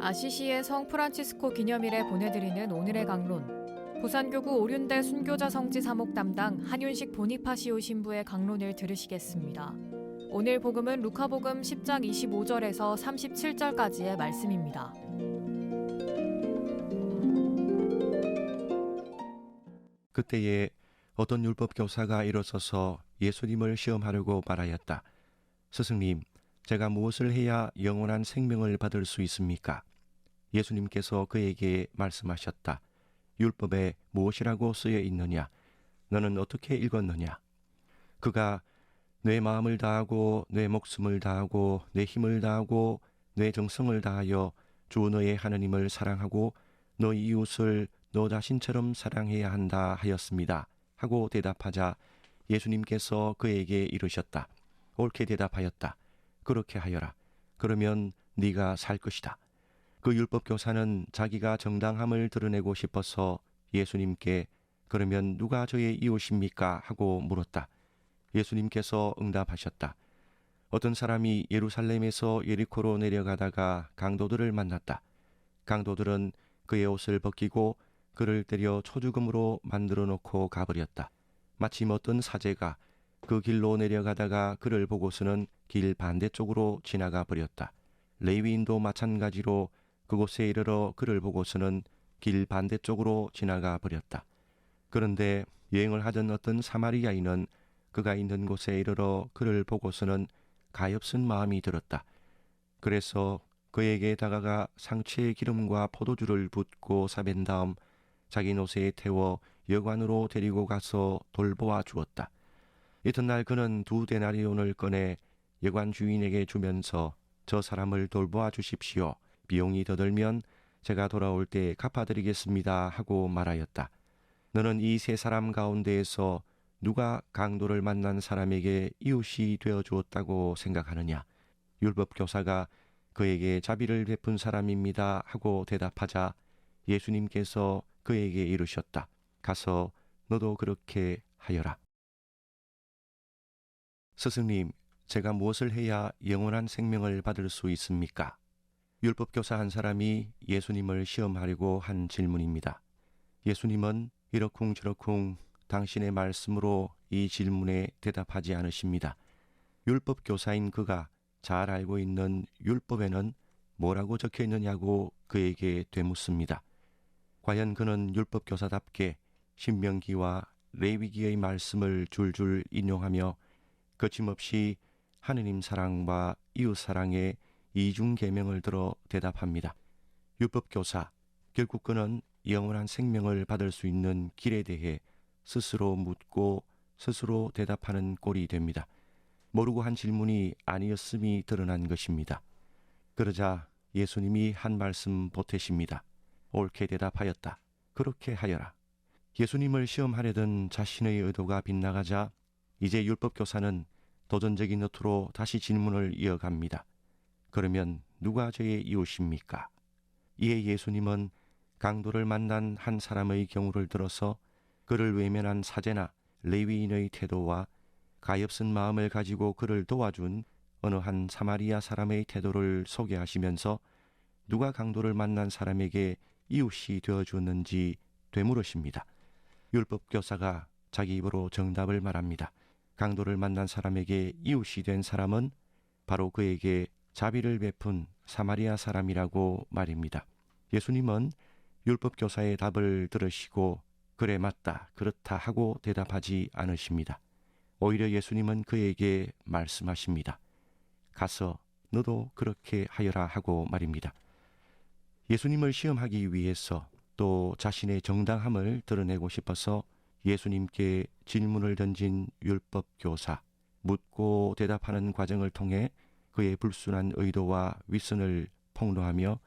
아시시의 성 프란치스코 기념일에 보내드리는 오늘의 강론. 부산교구 오륜대 순교자 성지 사목 담당 한윤식 보니파시오 신부의 강론을 들으시겠습니다. 오늘 복음은 루카복음 10장 25절에서 37절까지의 말씀입니다. 그때에 어떤 율법 교사가 일어서서 예수님을 시험하려고 말하였다. 스승님, 제가 무엇을 해야 영원한 생명을 받을 수 있습니까? 예수님께서 그에게 말씀하셨다. 율법에 무엇이라고 쓰여 있느냐? 너는 어떻게 읽었느냐? 그가 내 마음을 다하고 내 목숨을 다하고 내 힘을 다하고 내 정성을 다하여 주 너의 하느님을 사랑하고 너 이웃을 너 자신처럼 사랑해야 한다 하였습니다. 하고 대답하자 예수님께서 그에게 이르셨다. 옳게 대답하였다. 그렇게 하여라. 그러면 네가 살 것이다. 그 율법 교사는 자기가 정당함을 드러내고 싶어서 예수님께 그러면 누가 저의 이웃입니까? 하고 물었다. 예수님께서 응답하셨다. 어떤 사람이 예루살렘에서 예리코로 내려가다가 강도들을 만났다. 강도들은 그의 옷을 벗기고 그를 때려 초죽음으로 만들어 놓고 가버렸다. 마침 어떤 사제가 그 길로 내려가다가 그를 보고서는 길 반대쪽으로 지나가 버렸다. 레위인도 마찬가지로 그곳에 이르러 그를 보고서는 길 반대쪽으로 지나가 버렸다. 그런데 여행을 하던 어떤 사마리아인은 그가 있는 곳에 이르러 그를 보고서는 가엾은 마음이 들었다. 그래서 그에게 다가가 상체에 기름과 포도주를 붓고 사벤 다음 자기 노새에 태워 여관으로 데리고 가서 돌보아 주었다. 이튿날 그는 두 데나리온을 꺼내 여관 주인에게 주면서 저 사람을 돌보아 주십시오. 비용이 더 들면 제가 돌아올 때 갚아드리겠습니다 하고 말하였다. 너는 이 세 사람 가운데에서 누가 강도를 만난 사람에게 이웃이 되어 주었다고 생각하느냐? 율법 교사가 그에게 자비를 베푼 사람입니다 하고 대답하자 예수님께서 그에게 이르셨다. 가서 너도 그렇게 하여라. 스승님, 제가 무엇을 해야 영원한 생명을 받을 수 있습니까? 율법 교사 한 사람이 예수님을 시험하려고 한 질문입니다. 예수님은 이러쿵저러쿵 당신의 말씀으로 이 질문에 대답하지 않으십니다. 율법 교사인 그가 잘 알고 있는 율법에는 뭐라고 적혀 있느냐고 그에게 되묻습니다. 과연 그는 율법 교사답게 신명기와 레위기의 말씀을 줄줄 인용하며 거침없이 하느님 사랑과 이웃 사랑의 이중 계명을 들어 대답합니다. 율법 교사 결국 그는 영원한 생명을 받을 수 있는 길에 대해 스스로 묻고 스스로 대답하는 꼴이 됩니다. 모르고 한 질문이 아니었음이 드러난 것입니다. 그러자 예수님이 한 말씀 보태십니다. 옳게 대답하였다. 그렇게 하여라. 예수님을 시험하려던 자신의 의도가 빗나가자 이제 율법 교사는 도전적인 어투로 다시 질문을 이어갑니다. 그러면 누가 저의 이웃입니까? 이에 예수님은 강도를 만난 한 사람의 경우를 들어서 그를 외면한 사제나 레위인의 태도와 가엾은 마음을 가지고 그를 도와준 어느 한 사마리아 사람의 태도를 소개하시면서 누가 강도를 만난 사람에게 이웃이 되어 주었는지 되물으십니다. 율법 교사가 자기 입으로 정답을 말합니다. 강도를 만난 사람에게 이웃이 된 사람은 바로 그에게 자비를 베푼 사마리아 사람이라고 말입니다. 예수님은 율법 교사의 답을 들으시고 그래 맞다 그렇다 하고 대답하지 않으십니다. 오히려 예수님은 그에게 말씀하십니다. 가서 너도 그렇게 하여라 하고 말입니다. 예수님을 시험하기 위해서 또 자신의 정당함을 드러내고 싶어서 예수님께 질문을 던진 율법 교사, 묻고 대답하는 과정을 통해 그의 불순한 의도와 위선을 폭로하며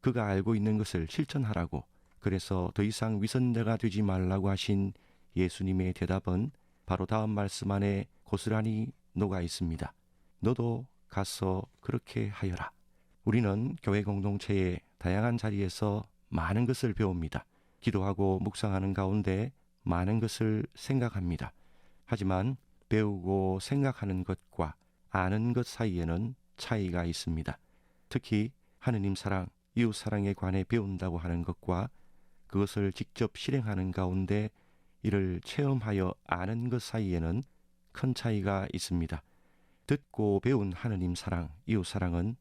그가 알고 있는 것을 실천하라고 그래서 더 이상 위선자가 되지 말라고 하신 예수님의 대답은 바로 다음 말씀 안에 고스란히 녹아 있습니다. 너도 가서 그렇게 하여라. 우리는 교회 공동체의 다양한 자리에서 많은 것을 배웁니다. 기도하고 묵상하는 가운데 많은 것을 생각합니다. 하지만 배우고 생각하는 것과 아는 것 사이에는 차이가 있습니다. 특히 하느님 사랑, 이웃 사랑에 관해 배운다고 하는 것과 그것을 직접 실행하는 가운데 이를 체험하여 아는 것 사이에는 큰 차이가 있습니다. 듣고 배운 하느님 사랑, 이웃 사랑은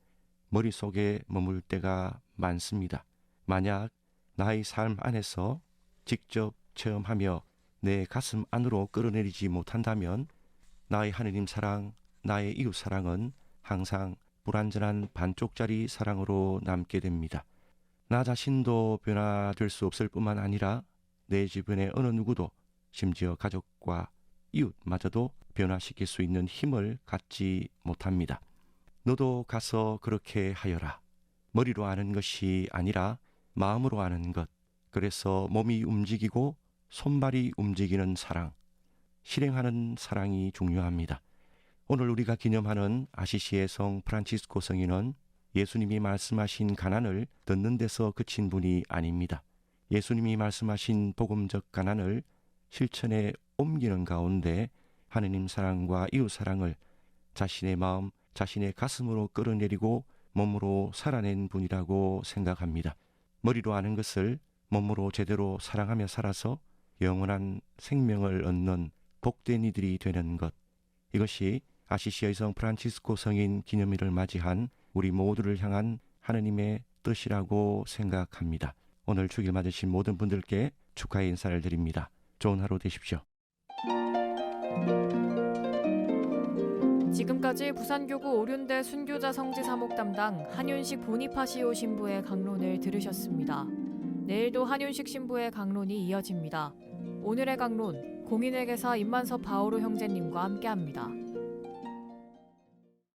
머릿속에 머물 때가 많습니다. 만약 나의 삶 안에서 직접 체험하며 내 가슴 안으로 끌어내리지 못한다면 나의 하느님 사랑, 나의 이웃 사랑은 항상 불완전한 반쪽짜리 사랑으로 남게 됩니다. 나 자신도 변화될 수 없을 뿐만 아니라 내 주변의 어느 누구도 심지어 가족과 이웃마저도 변화시킬 수 있는 힘을 갖지 못합니다. 너도 가서 그렇게 하여라. 머리로 아는 것이 아니라 마음으로 아는 것. 그래서 몸이 움직이고 손발이 움직이는 사랑. 실행하는 사랑이 중요합니다. 오늘 우리가 기념하는 아시시의 성 프란치스코 성인은 예수님이 말씀하신 가난을 듣는 데서 그친 분이 아닙니다. 예수님이 말씀하신 복음적 가난을 실천에 옮기는 가운데 하느님 사랑과 이웃 사랑을 자신의 마음, 자신의 가슴으로 끌어내리고 몸으로 살아낸 분이라고 생각합니다. 머리로 아는 것을 몸으로 제대로 사랑하며 살아서 영원한 생명을 얻는 복된 이들이 되는 것. 이것이 아시시의 성 프란치스코 성인 기념일을 맞이한 우리 모두를 향한 하느님의 뜻이라고 생각합니다. 오늘 주길 맞으신 모든 분들께 축하의 인사를 드립니다. 좋은 하루 되십시오. 지금까지 부산교구 오륜대 순교자 성지 사목 담당 한윤식 보니파시오 신부의 강론을 들으셨습니다. 내일도 한윤식 신부의 강론이 이어집니다. 오늘의 강론 공인회계사 임만섭 바오로 형제님과 함께합니다.